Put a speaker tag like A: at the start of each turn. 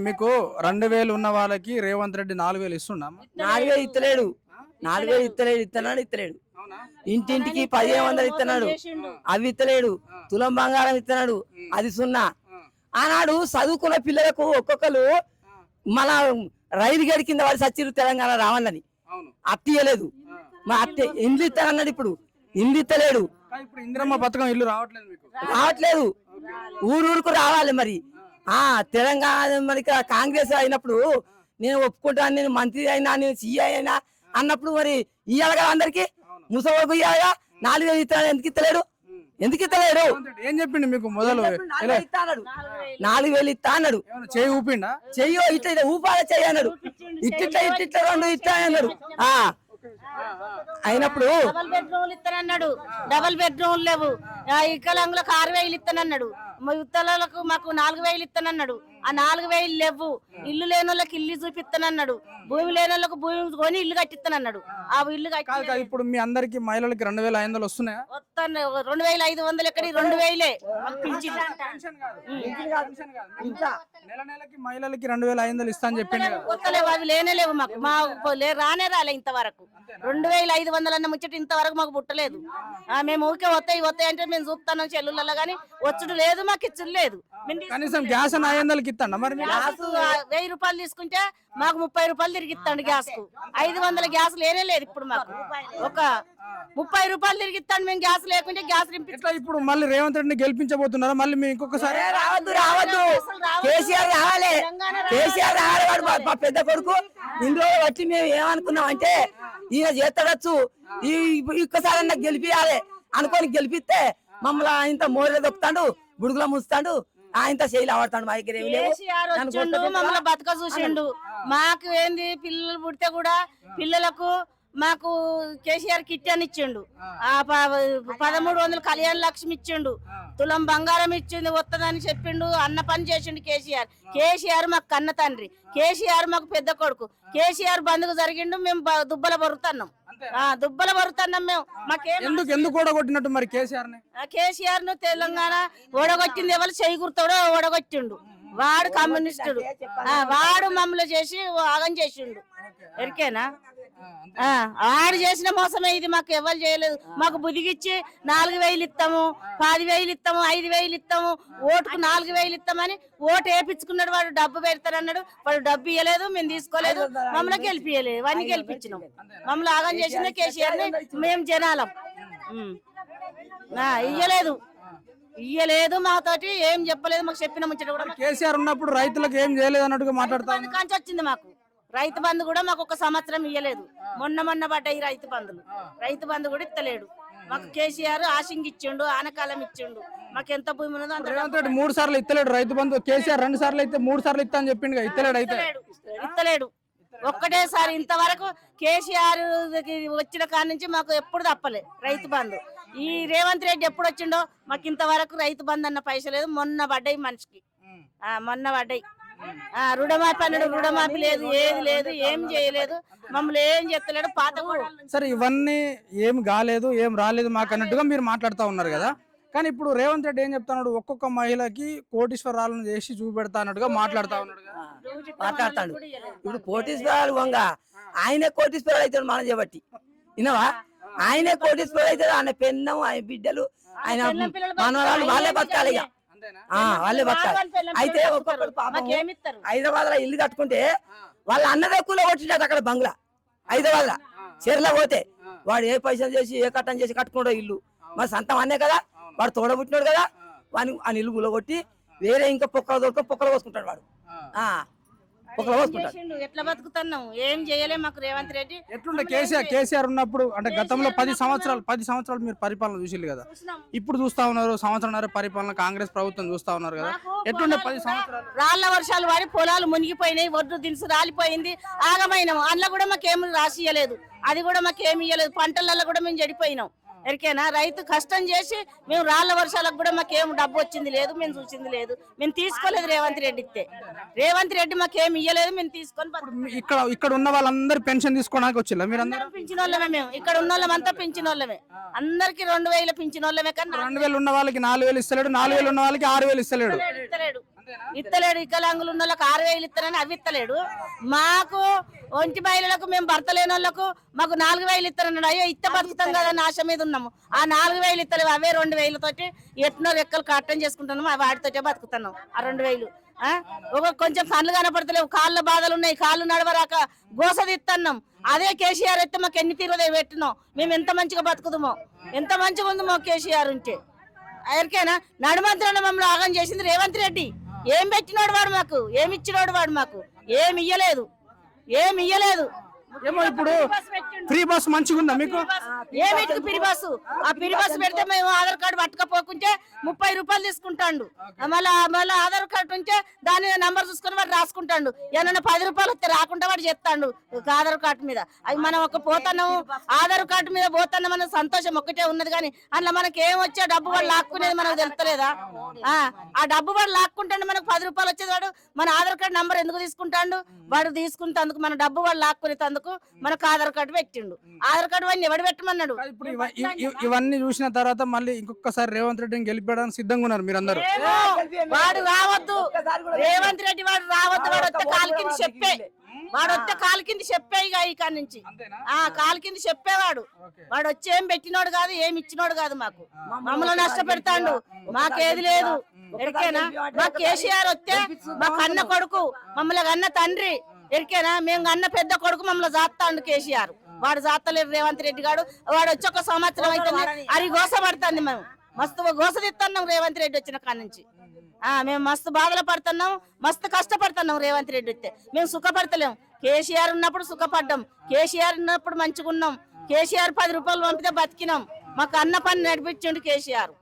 A: మీకు రెండు వేలు ఉన్న వాళ్ళకి రేవంత్ రెడ్డి నాలుగు వేలు ఇస్తుండా
B: నాలుగు వేలు ఇస్తలేడు నాలుగు వేలు ఇస్తలేడు ఇస్తున్నాడు ఇస్తలేడు ఇంటింటికి పదిహేను వందలు ఇస్తున్నాడు అవి ఇస్తలేడు తులం బంగారం ఇస్తున్నాడు అది సున్నా. ఆనాడు చదువుకున్న పిల్లలకు ఒక్కొక్కరు మన రైలు గడి కింద వాడి సచ్చిరు తెలంగాణ రావాలని.
A: అవును.
B: అత్తియలేదు మా అత్తే ఇండ్లు ఇస్తానన్నాడు ఇప్పుడు. ఇండ్లు ఇస్తలేడు
A: ఇప్పుడు ఇందిరమ్మ పథకం ఇల్లు రావట్లేదు మీకు.
B: రావట్లేదు. ఊరూరుకు రావాలి మరి. ఆ తెలంగాణ మరి ఇక్కడ కాంగ్రెస్ అయినప్పుడు నేను ఒప్పుకుంటాను నేను మంత్రి అయినా నేను సీఐ అయినా అన్నప్పుడు మరి ఇయ్యాలి కదా అందరికి? ముసలికి ఇయ్యాలిగా నాలుగు వేలు ఇస్తాడు ఎందుకు ఇస్తలేడు ఎందుకు ఇస్తలేడు
A: ఏం చెప్పిండు మీకు మొదలు?
B: నాలుగు వేలు ఇస్తా అన్నాడు. నాలుగు వేలు ఇస్తా అన్నాడు
A: ఏమన్నా చేయి ఊపిండా?
B: చెయ్యో ఇట్లా ఊపాల చెయ్యి అన్నాడు. ఇట్టిట్లా ఇట్టిట్లా రెండు ఇస్తా అన్నాడు. ఆ. అయినప్పుడు
C: డబల్ బెడ్రూమ్లు ఇస్తానన్నాడు డబల్ బెడ్రూమ్లు లేవు. వికలాంగులకు ఆరు వేలు ఇస్తానన్నాడు మా యుత్తలకు మాకు నాలుగు వేలు ఇస్తానన్నాడు ఆ నాలుగు వేలు లేవు. ఇల్లు లేని వాళ్ళకి ఇల్లు చూపిస్తానన్నాడు భూమి లేని వాళ్ళకి భూమి కొని ఇల్లు కట్టిస్తానన్నాడు ఆ. ఇల్లు
A: కాదు
C: కట్టి
A: కాదు ఇప్పుడు మీ అందరికి మహిళలకి రెండు వేల ఐదు వందలు వస్తున్నాయా?
C: వస్తాను రెండు వేల ఐదు వందలు ఎక్కడి రెండు వేలే.
A: నెల నెలకి మహిళలకి రెండు వేల ఐదు వందలు ఇస్తా అని
C: కొత్తలేవు అవి లేనే లేవు మాకు. మా రానే రాలే ఇంతవరకు. రెండు వేల ఐదు వందలు అన్న ముచ్చట ఇంతవరకు మాకు పుట్టలేదు. ఆ, మేము ఊరికే వస్తాయి వస్తాయి అంటే మేము చూస్తాను చెల్లులలో కానీ వచ్చుడు లేదు మాకు ఇచ్చుడు లేదు.
A: కనీసం గ్యాస్ ఐదు వందలకి ఇస్తాండ మరి?
C: గ్యాస్ వెయ్యి రూపాయలు తీసుకుంటే మాకు ముప్పై రూపాయలు తిరిగి ఇస్తాడు గ్యాస్కు ఐదు వందల గ్యాస్ లేనే లేదు ఇప్పుడు మాకు. ఒక ముప్పై రూపాయలు తిరిగి ఇస్తాడు మేము గ్యాస్ లేకుంటే గ్యాస్ రింపి
A: ఎట్లా ఇప్పుడు మళ్ళీ రేవంత్ రెడ్డిని గెలిపించబోతున్నారా? మళ్ళీ మీ ఇంకొకసారి
B: రావద్దు రావద్దు. కేసీఆర్ రావాలి. కేసీఆర్ రావాలి వాడు మా- మా పెద్ద కొడుకు. ఇందులో వచ్చి మేము ఏమనుకున్నాం అంటే ఈయన చేస్తాడచ్చు ఈ ఒక్కసారి గెలిపియాలి. అనుకొని గెలిపిస్తే మమ్మల్ని ఇంత మోరే దొక్కుతాడు బుడుగులో ముస్తాడు. ఆయన శైలి ఆడతాడు మా దగ్గర.
C: మమ్మల్ని బతక చూసిండు. మాకు ఏంది పిల్లలు పుడితే కూడా పిల్లలకు మాకు కేసీఆర్ కిట్ అని ఇచ్చిండు. ఆ. ప- పదమూడు వందలు కళ్యాణ లక్ష్మి ఇచ్చిండు. తులం బంగారం ఇచ్చింది వస్తుందని చెప్పిండు అన్న పని చేసిండు కేసీఆర్. కేసీఆర్ మాకు కన్న తండ్రి. కేసీఆర్ మాకు పెద్ద కొడుకు. కేసీఆర్ బంధుకు జరిగిండు మేము దుబ్బల బరుతున్నాం ఆ దుబ్బల బరుతున్నాం మేము. మాకేం
A: ఎందుకు ఎందుకు కూడా కొట్టినట్టు మరి కేసీఆర్
C: కేసీఆర్ను తెలంగాణ ఓడగొట్టింది ఎవరు? చేకూరుతాడో ఓడగొట్టిండు. వాడు కమ్యూనిస్టుడు. ఆ, వాడు మమ్మల్ని చేసి ఆగం చేసిండు. ఎరికేనా? ఆ, వాడు చేసిన మోసమే ఇది మాకు ఎవరు చేయలేదు. మాకు బుదిగిచ్చి నాలుగు వేలు ఇస్తాము పది వేలు ఇస్తాము ఐదు వేలు ఇస్తాము ఓటుకు నాలుగు వేలు ఇస్తామని ఓటు వేపించుకున్నాడు వాడు డబ్బు పెడతానన్నాడు. వాడు డబ్బు ఇవ్వలేదు మేము తీసుకోలేదు మమ్మల్ని గెలిపియలేదు వాడిని గెలిపించినాం. మమ్మల్ని ఆగం చేసింది కేసీఆర్ని మేము జనాలం. ఇయ్యలేదు. ఇయ్యలేదు మాతోటి ఏం చెప్పలేదు మాకు చెప్పిన ముచ్చట కూడా
A: కేసీఆర్ ఉన్నప్పుడు రైతులకు ఏం చేయలేదు అన్నట్టుగా మాట్లాడతా
C: బంధు కాంచి వచ్చింది మాకు. రైతు బంధు కూడా మాకు ఒక సంవత్సరం ఇయ్యలేదు. మొన్న మొన్న పడ్డాయి రైతు బంధులు. రైతు బంధు కూడా ఇస్తలేడు మాకు కేసీఆర్ ఆశింగ్ ఇచ్చిండు ఆనకాలం ఇచ్చిండు. మాకు ఎంత భూమి ఉన్నదో అంత
A: రేవంత్ రెడ్డి మూడు సార్లు ఇత్తలేడు రైతు బంధు. కేసీఆర్ రెండు సార్లు అయితే మూడు సార్లు ఇస్తా అని చెప్పిండు కదా, ఇత్తలేడు అయితే.
C: ఇస్తలేడు ఇస్తలేడు ఒక్కటేసారి ఇంతవరకు కేసీఆర్ వచ్చిన కాడ నుంచి మాకు ఎప్పుడు తప్పలే రైతు బంధు. ఈ రేవంత్ రెడ్డి ఎప్పుడు వచ్చిండో మాకు ఇంతవరకు రైతు బంధు అన్న పైస లేదు మొన్న పడ్డాయి మనిషికి. ఆ, మొన్న పడ్డాయి. రుణమాఫీ అన్నాడు. రుణమాఫీ లేదు ఏది లేదు ఏం చేయలేదు. మమ్మల్ని ఏం చెప్తలేడు పాత
A: సరే ఇవన్నీ ఏం కాలేదు ఏం రాలేదు మాకు అన్నట్టుగా మీరు మాట్లాడుతూ ఉన్నారు కదా. కానీ ఇప్పుడు రేవంత్ రెడ్డి ఏం చెప్తున్నాడు? ఒక్కొక్క మహిళకి కోటీశ్వరాలను చేసి చూపెడతా అన్నట్టుగా మాట్లాడుతా ఉన్నాడు కదా.
B: మాట్లాడతాడు. ఇప్పుడు కోటీశ్వరాలు వంగ ఆయనే కోటీశ్వరాలు అవుతాడు మనం చేయబట్టి వినవా ఆయనే కోటీశ్వరాలు అవుతాడు. ఆయన పెన్నం ఆయన బిడ్డలు ఆయన మనవరాలు వాళ్ళే బతకాలి ఇక వాళ్ళే బతకాలి అయితే ఒక్కొక్కరు పాపం హైదరాబాద్లో ఇల్లు కట్టుకుంటే వాళ్ళ అన్నదే కూల కొట్టినట్టు అక్కడ బంగ్లా. హైదరాబాద్లో చీరలో పోతే వాడు ఏ పైసలు చేసి ఏ కట్టం చేసి కట్టుకుంటాడు ఇల్లు. మరి సంతం అన్నే కదా? వాడు తోడబుట్టినాడు కదా? వాని ఆ ఇల్లు కూల కొట్టి వేరే ఇంకా పొక్కలు దొరక పొక్కలు పోసుకుంటాడు వాడు.
C: చేసిండు? ఎట్లా బతుకుతున్నాం ఏం చేయలే మాకు రేవంత్ రెడ్డి.
A: ఎట్లుండే? కేసీఆర్ కేసీఆర్ ఉన్నప్పుడు అంటే గతంలో పది సంవత్సరాలు పది సంవత్సరాలు మీరు పరిపాలన చూసిల్లు కదా? ఇప్పుడు చూస్తా ఉన్నారు సంవత్సరంన్నర పరిపాలన కాంగ్రెస్ ప్రభుత్వం చూస్తా ఉన్నారు కదా? ఎట్లుండే పది సంవత్సరాలు?
C: రాళ్ళ వర్షాలు పడి పొలాలు మునిగిపోయినాయి ఒడ్డు దినుసు రాలిపోయింది ఆగమైనాం. అందులో కూడా మాకేమి రాసియలేదు అది కూడా మాకేమి ఇయ్యలేదు. పంటలలో కూడా మేము చెడిపోయినాం. ఎరికేనా? రైతు కష్టం చేసి మేము రాళ్ళ వర్షాలకు కూడా మాకేం డబ్బు వచ్చింది లేదు మేము చూసింది లేదు. మేము తీసుకోలేదు రేవంత్ రెడ్డి ఇస్తే రేవంత్ రెడ్డి మాకేం ఇయ్యలేదు మేము తీసుకొని
A: ఇక్కడ ఇక్కడ ఉన్న వాళ్ళందరూ పెన్షన్ తీసుకోవడానికి వచ్చిల్లా? మీరు
C: పింఛన్ వాళ్ళమే మేము. ఇక్కడ ఉన్న వాళ్ళమంతా పింఛన్ వాళ్ళమే అందరికి రెండు వేల పింఛన్ వాళ్ళమే కానీ
A: రెండు వేలు ఉన్న వాళ్ళకి నాలుగు వేలు ఇస్తలేడు నాలుగు వేలు ఉన్న వాళ్ళకి ఆరు వేలు ఇస్తలేడు
C: ఇస్తలేడు. ఇత్తలేడు వికలాంగులు ఉన్న వాళ్ళకి ఆరు వేలు ఇస్తానని అవి ఇత్తలేడు. మాకు ఒంటి మహిళలకు మేము భర్త లేని వాళ్ళకు మాకు నాలుగు వేలు ఇస్తానన్నాడు అయ్యో ఇత్త బతుకుతాం కదా అని ఆశ మీద ఉన్నాము. ఆ నాలుగు వేలు ఇత్తలేవు అవే రెండు వేలతోటి ఎట్నో రెక్కలు కట్టం చేసుకుంటున్నాము ఆ వాటితోటే బతుకుతున్నాం. ఆ రెండు వేలు? ఒక కొంచెం కళ్ళు కనపడతలేవు కాళ్ళ బాధలు ఉన్నాయి కాళ్ళు నడవరాక గోస తిత్తన్నాం అదే కేసీఆర్ అయితే మాకు ఎన్ని తీరుదే పెట్టినాం మేము ఎంత మంచిగా బతుకుతామో ఎంత మంచిగా ఉంది మా కేసీఆర్ ఉంటే. ఎవరికైనా నడుమంత్రులను మమ్మల్ని ఆగం చేసింది రేవంత్ రెడ్డి. ఏం పెట్టినోడు వాడు మాకు? ఏమి ఇచ్చినోడు వాడు మాకు? ఏమి ఇయ్యలేదు. ఏమి ఇయ్యలేదు.
A: ఏమో ఇప్పుడు ఫ్రీ బస్ మంచిగా ఉందా మీకు?
C: ఏమిటికి పిరి బస్సు? ఆ పిరి బస్సు పెడితే మేము ఆధార్ కార్డు పట్టుకపోకుంటే ముప్పై రూపాయలు తీసుకుంటాడు. మళ్ళా మళ్ళీ ఆధార్ కార్డు ఉంటే దాని నంబర్ చూసుకొని వాడు రాసుకుంటాడు. ఏమన్నా పది రూపాయలు వస్తే రాకుండా వాడు చెప్తాడు ఆధార్ కార్డు మీద. అవి మనం ఒక పోతున్నాము ఆధార్ కార్డు మీద పోతున్నాం మన సంతోషం ఒక్కటే ఉన్నది కానీ అందులో మనకి ఏం వచ్చే డబ్బు వాడు లాక్కునేది మనకు తెలుస్తలేదా? ఆ, ఆ డబ్బు వాడు లాక్కుంటాడు మనకు పది రూపాయలు వచ్చేది వాడు. మన ఆధార్ కార్డు నంబర్ ఎందుకు తీసుకుంటాడు? వాడు తీసుకుంటందుకు మన డబ్బు వాడు లాక్కునేందుకు మనకు ఆధార్ కార్డు పెట్టిండు. ఆధార్ కార్డు వాడిని ఎవడు పెట్టమన్నాడు?
A: ఇప్పుడు ఇవ- ఇ- ఇ- ఇవన్నీ చూసిన తర్వాత మళ్ళీ ఇంకొకసారి రేవంత్ రెడ్డిని గెలిపడానికి సిద్ధంగా ఉన్నారు మీరందరూ.
C: వాడు రావద్దు. రేవంత్ రెడ్డి వాడు రావద్దు వాడు వస్తే కాలు కింద చెప్పే. వాడు వస్తే కాలు కింద చెప్పే ఇక ఈ కాడి నుంచి. ఆ కాలు కింద చెప్పేవాడు వాడు. వచ్చి ఏం పెట్టినోడు కాదు ఏం ఇచ్చినోడు కాదు మాకు. మమ్మల్ని నష్టపెడతాడు. మాకేది లేదు. ఎరికేనా మా కేసీఆర్ వస్తే మా కన్న కొడుకు మమ్మల్ని కన్న తండ్రి. ఎరికేనా? మేము కన్న పెద్ద కొడుకు మమ్మల్ని జాస్తాడు కేసీఆర్. వాడు జాతలేరు రేవంత్ రెడ్డి గాడు. వాడు వచ్చి ఒక సంవత్సరం అయితే అది గోసపడుతుంది మేము. మస్తు గోసదిస్తున్నాం రేవంత్ రెడ్డి వచ్చిన కాడ నుంచి. ఆ మేము మస్తు బాధలు పడుతున్నాం మస్తు కష్టపడుతున్నాం రేవంత్ రెడ్డి వస్తే. మేము సుఖపడతలేం. కేసీఆర్ ఉన్నప్పుడు సుఖపడ్డాం. కేసీఆర్ ఉన్నప్పుడు మంచిగా ఉన్నాం కేసీఆర్ పది రూపాయలు పంపితే బతికినాం. మాకు అన్న పని నడిపించిండు కేసీఆర్.